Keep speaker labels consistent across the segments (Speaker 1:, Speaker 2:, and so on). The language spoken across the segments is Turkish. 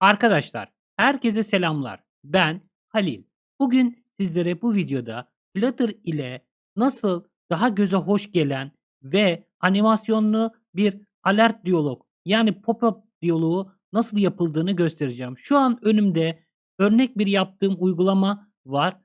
Speaker 1: Arkadaşlar, herkese selamlar. Ben Halil. Bugün sizlere bu videoda Flutter ile nasıl daha göze hoş gelen ve animasyonlu bir alert diyalog yani pop-up diyaloğu nasıl yapıldığını göstereceğim. Şu an önümde örnek bir yaptığım uygulama var.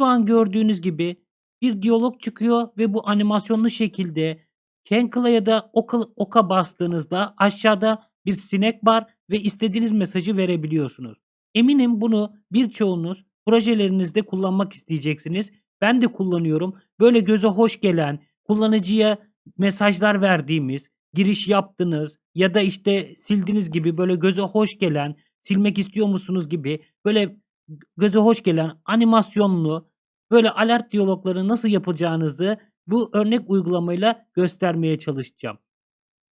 Speaker 1: Şu an gördüğünüz gibi bir diyalog çıkıyor ve bu animasyonlu şekilde cancela ya da oka, oka bastığınızda aşağıda bir sinek var ve istediğiniz mesajı verebiliyorsunuz. Eminim bunu birçoğunuz projelerinizde kullanmak isteyeceksiniz. Ben de kullanıyorum. Böyle göze hoş gelen, kullanıcıya mesajlar verdiğimiz, giriş yaptınız ya da işte sildiniz gibi böyle göze hoş gelen, silmek istiyor musunuz gibi böyle göze hoş gelen animasyonlu böyle alert diyalogları nasıl yapacağınızı bu örnek uygulamayla göstermeye çalışacağım.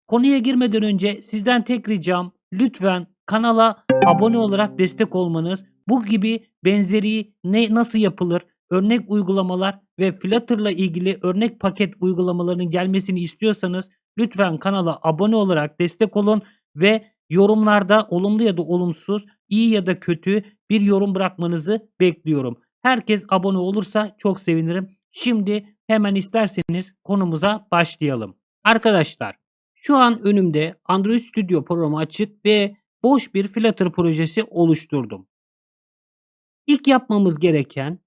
Speaker 1: Konuya girmeden önce sizden tek ricam lütfen kanala abone olarak destek olmanız. Bu gibi benzeri ne nasıl yapılır, örnek uygulamalar ve Flutter'la ilgili örnek paket uygulamalarının gelmesini istiyorsanız lütfen kanala abone olarak destek olun ve yorumlarda olumlu ya da olumsuz, iyi ya da kötü bir yorum bırakmanızı bekliyorum. Herkes abone olursa çok sevinirim. Şimdi hemen isterseniz konumuza başlayalım. Arkadaşlar şu an önümde Android Studio programı açık ve boş bir Flutter projesi oluşturdum. İlk yapmamız gereken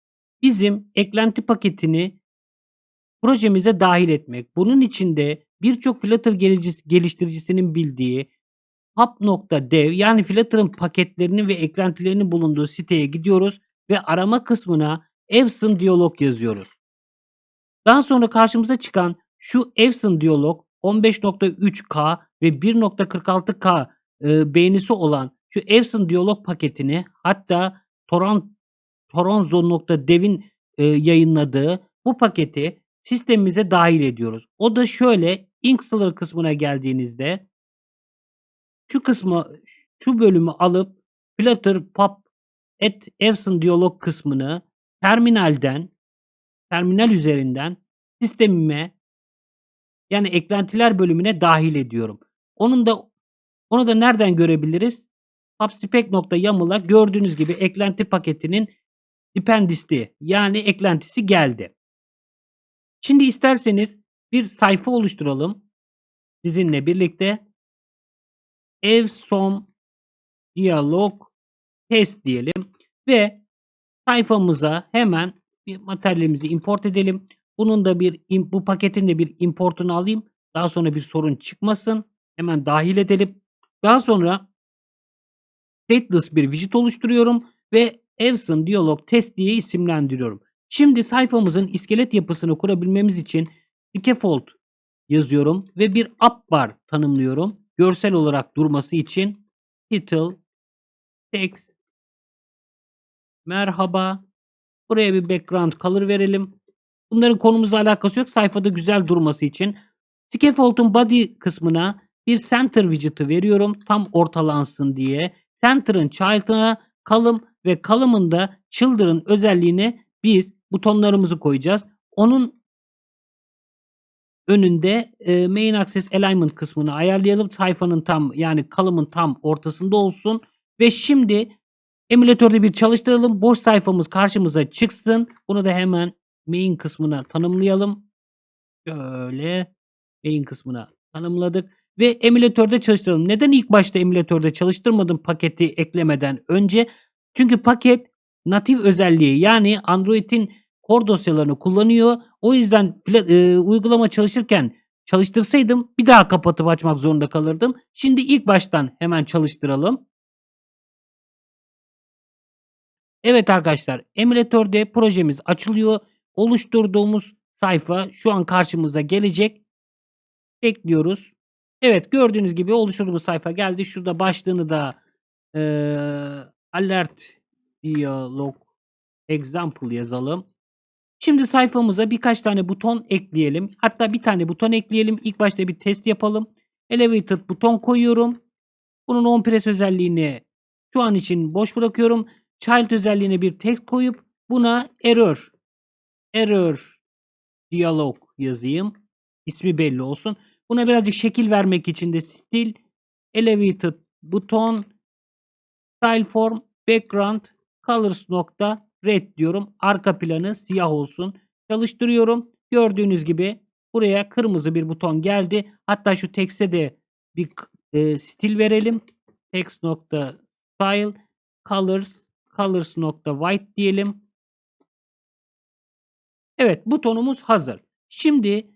Speaker 1: bizim eklenti paketini projemize dahil etmek. Bunun için de birçok Flutter geliştiricisinin bildiği hub.dev yani Flutter'ın paketlerinin ve eklentilerinin bulunduğu siteye gidiyoruz ve arama kısmına Ewson Diyalog yazıyoruz. Daha sonra karşımıza çıkan şu Ewson Diyalog 15.3K ve 1.46K e, beğenisi olan şu Ewson Diyalog paketini hatta Toron, Toronzo.dev'in e, yayınladığı bu paketi sistemimize dahil ediyoruz. O da şöyle Inkster kısmına geldiğinizde şu kısmı şu bölümü alıp Flutter Pop at Ewson Diyalog kısmını terminalden terminal üzerinden sistemime yani eklentiler bölümüne dahil ediyorum. Onun da onu da nereden görebiliriz? Hubspec.yaml'a gördüğünüz gibi eklenti paketinin dependency yani eklentisi geldi. Şimdi isterseniz bir sayfa oluşturalım. Sizinle birlikte evsom dialog test diyelim ve sayfamıza hemen bir materyalimizi import edelim. Bunun da bir bu paketin de bir importunu alayım. Daha sonra bir sorun çıkmasın. Hemen dahil edelim. Daha sonra stateless bir widget oluşturuyorum ve Ewson Dialog Test diye isimlendiriyorum. Şimdi sayfamızın iskelet yapısını kurabilmemiz için scaffold yazıyorum ve bir app bar tanımlıyorum. Görsel olarak durması için title text merhaba buraya bir background color verelim. Bunların konumuzla alakası yok. Sayfada güzel durması için. Scaffold'un body kısmına bir center widget'ı veriyorum. Tam ortalansın diye. Center'ın child'ına column ve column'ın da children özelliğine biz butonlarımızı koyacağız. Onun önünde e, main access alignment kısmını ayarlayalım. Sayfanın tam yani column'ın tam ortasında olsun. Ve şimdi emülatörde bir çalıştıralım. Boş sayfamız karşımıza çıksın. Bunu da hemen main kısmına tanımlayalım. Şöyle main kısmına tanımladık ve emülatörde çalıştıralım. Neden ilk başta emülatörde çalıştırmadım paketi eklemeden önce? Çünkü paket natif özelliği yani Android'in core dosyalarını kullanıyor. O yüzden e, uygulama çalışırken çalıştırsaydım bir daha kapatıp açmak zorunda kalırdım. Şimdi ilk baştan hemen çalıştıralım. Evet arkadaşlar emülatörde projemiz açılıyor oluşturduğumuz sayfa şu an karşımıza gelecek. Bekliyoruz. Evet gördüğünüz gibi oluşturduğumuz sayfa geldi. Şurada başlığını da e, alert dialog example yazalım. Şimdi sayfamıza birkaç tane buton ekleyelim. Hatta bir tane buton ekleyelim. İlk başta bir test yapalım. Elevated buton koyuyorum. Bunun on press özelliğini şu an için boş bırakıyorum. Child özelliğine bir text koyup buna error error diyalog yazayım. İsmi belli olsun. Buna birazcık şekil vermek için de stil elevated buton style form background colors nokta red diyorum. Arka planı siyah olsun. Çalıştırıyorum. Gördüğünüz gibi buraya kırmızı bir buton geldi. Hatta şu text'e de bir e, stil verelim. Text nokta style colors colors nokta white diyelim. Evet butonumuz hazır. Şimdi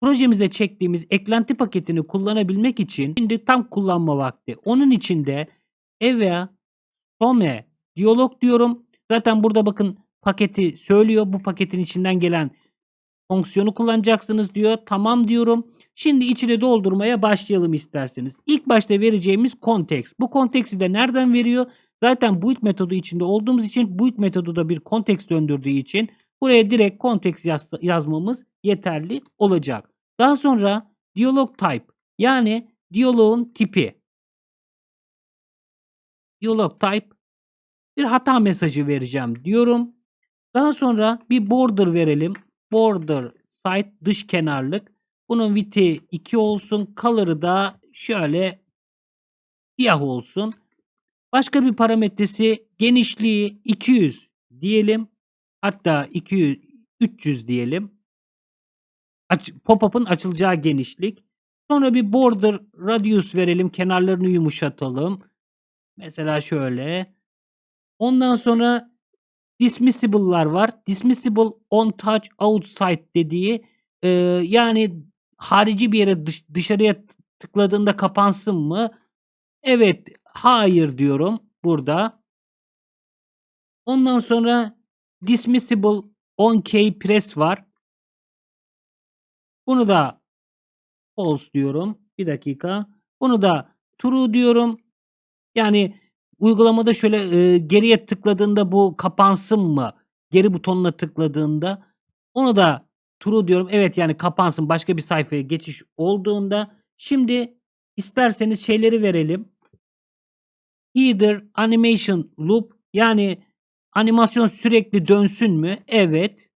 Speaker 1: projemize çektiğimiz eklenti paketini kullanabilmek için şimdi tam kullanma vakti. Onun için de Eve Tome diyalog diyorum. Zaten burada bakın paketi söylüyor. Bu paketin içinden gelen fonksiyonu kullanacaksınız diyor. Tamam diyorum. Şimdi içine doldurmaya başlayalım isterseniz. İlk başta vereceğimiz konteks. Bu konteksi de nereden veriyor? Zaten build metodu içinde olduğumuz için build metodu da bir konteks döndürdüğü için buraya direkt konteks yaz- yazmamız yeterli olacak. Daha sonra diyalog type yani diyaloğun tipi. Diyalog type bir hata mesajı vereceğim diyorum. Daha sonra bir border verelim. Border site dış kenarlık. Bunun width'i 2 olsun. Color'ı da şöyle siyah olsun. Başka bir parametresi genişliği 200 diyelim. Hatta 200 300 diyelim. Aç, pop-up'ın açılacağı genişlik. Sonra bir border radius verelim. Kenarlarını yumuşatalım. Mesela şöyle. Ondan sonra dismissible'lar var. Dismissible on touch outside dediği e, yani harici bir yere dış- dışarıya tıkladığında kapansın mı? Evet, hayır diyorum burada. Ondan sonra dismissible on key press var. Bunu da false diyorum. Bir dakika. Bunu da true diyorum. Yani uygulamada şöyle e, geriye tıkladığında bu kapansın mı? Geri butonuna tıkladığında onu da true diyorum. Evet yani kapansın başka bir sayfaya geçiş olduğunda. Şimdi isterseniz şeyleri verelim. Either animation loop yani animasyon sürekli dönsün mü? Evet.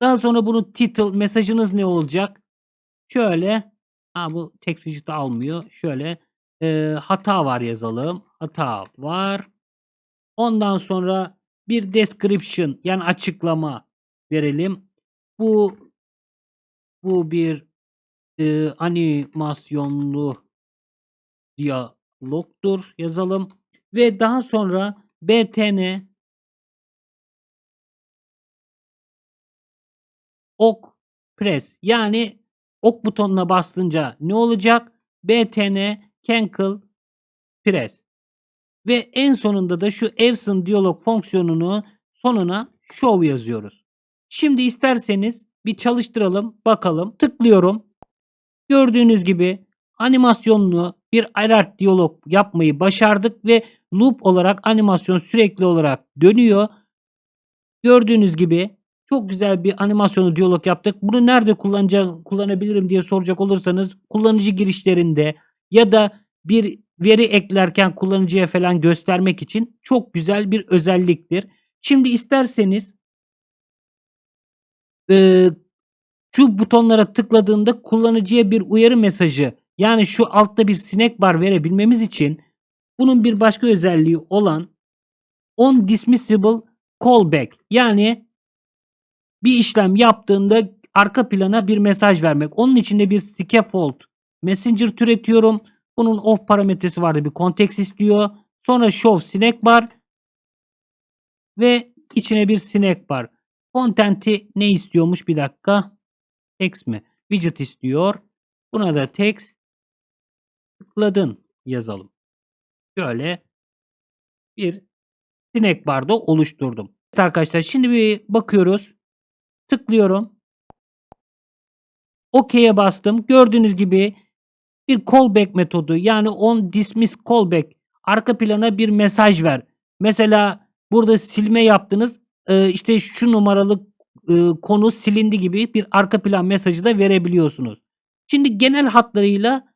Speaker 1: Daha sonra bunun title mesajınız ne olacak? Şöyle. Ha bu text widget'ı almıyor. Şöyle e, hata var yazalım. Hata var. Ondan sonra bir description yani açıklama verelim. Bu bu bir e, animasyonlu diyalogdur yazalım ve daha sonra btn ok press yani ok butonuna bastınca ne olacak? btn cancel press ve en sonunda da şu Evson diyalog fonksiyonunu sonuna show yazıyoruz. Şimdi isterseniz bir çalıştıralım bakalım. Tıklıyorum. Gördüğünüz gibi animasyonlu bir alert diyalog yapmayı başardık ve loop olarak animasyon sürekli olarak dönüyor. Gördüğünüz gibi çok güzel bir animasyonlu diyalog yaptık. Bunu nerede kullanacağım, kullanabilirim diye soracak olursanız kullanıcı girişlerinde ya da bir veri eklerken kullanıcıya falan göstermek için çok güzel bir özelliktir. Şimdi isterseniz eee, şu butonlara tıkladığında kullanıcıya bir uyarı mesajı yani şu altta bir sinek bar verebilmemiz için bunun bir başka özelliği olan on dismissible callback yani bir işlem yaptığında arka plana bir mesaj vermek. Onun içinde bir scaffold messenger türetiyorum. Bunun off parametresi vardı. Bir konteks istiyor. Sonra show sinek bar ve içine bir sinek bar. Content'i ne istiyormuş? Bir dakika. Text mi? Widget istiyor. Buna da text tıkladın yazalım. Şöyle bir sinek barda oluşturdum. Evet arkadaşlar şimdi bir bakıyoruz. Tıklıyorum. OK'ye bastım. Gördüğünüz gibi bir callback metodu yani on dismiss callback arka plana bir mesaj ver. Mesela burada silme yaptınız. Ee, işte şu numaralı e, konu silindi gibi bir arka plan mesajı da verebiliyorsunuz. Şimdi genel hatlarıyla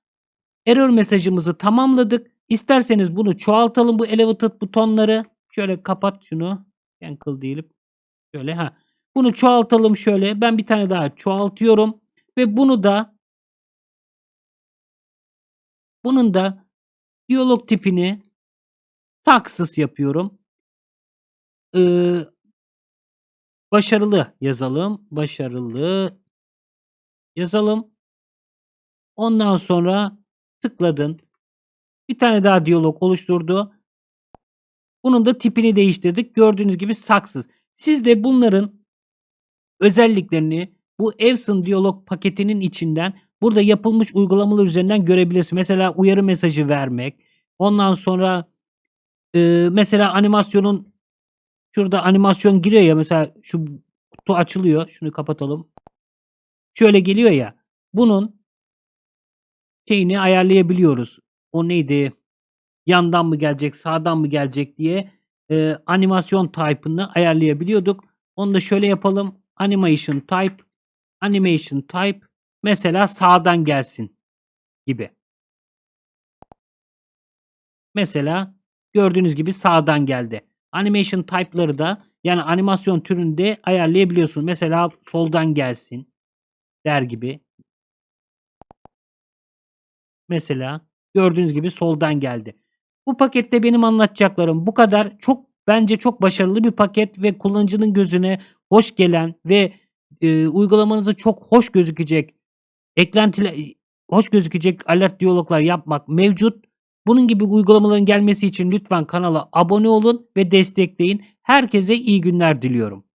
Speaker 1: error mesajımızı tamamladık. İsterseniz bunu çoğaltalım bu elevated butonları. Şöyle kapat şunu. Cancel diyelim. Şöyle ha. Bunu çoğaltalım şöyle. Ben bir tane daha çoğaltıyorum ve bunu da Bunun da diyalog tipini taksız yapıyorum. Eee başarılı yazalım. Başarılı yazalım. Ondan sonra tıkladın. Bir tane daha diyalog oluşturdu. Bunun da tipini değiştirdik. Gördüğünüz gibi saksız. Siz de bunların özelliklerini bu Ewson diyalog paketinin içinden burada yapılmış uygulamalar üzerinden görebilirsiniz. Mesela uyarı mesajı vermek. Ondan sonra eee, mesela animasyonun şurada animasyon giriyor ya mesela şu kutu açılıyor. Şunu kapatalım. Şöyle geliyor ya. Bunun şeyini ayarlayabiliyoruz. O neydi? Yandan mı gelecek, sağdan mı gelecek diye eee, animasyon type'ını ayarlayabiliyorduk. Onu da şöyle yapalım. Animation type, animation type mesela sağdan gelsin gibi. Mesela gördüğünüz gibi sağdan geldi. Animation type'ları da yani animasyon türünü de ayarlayabiliyorsunuz. Mesela soldan gelsin der gibi. Mesela gördüğünüz gibi soldan geldi. Bu pakette benim anlatacaklarım bu kadar. Çok bence çok başarılı bir paket ve kullanıcının gözüne hoş gelen ve eee uygulamanızı çok hoş gözükecek eklentiler hoş gözükecek alert diyaloglar yapmak mevcut. Bunun gibi uygulamaların gelmesi için lütfen kanala abone olun ve destekleyin. Herkese iyi günler diliyorum.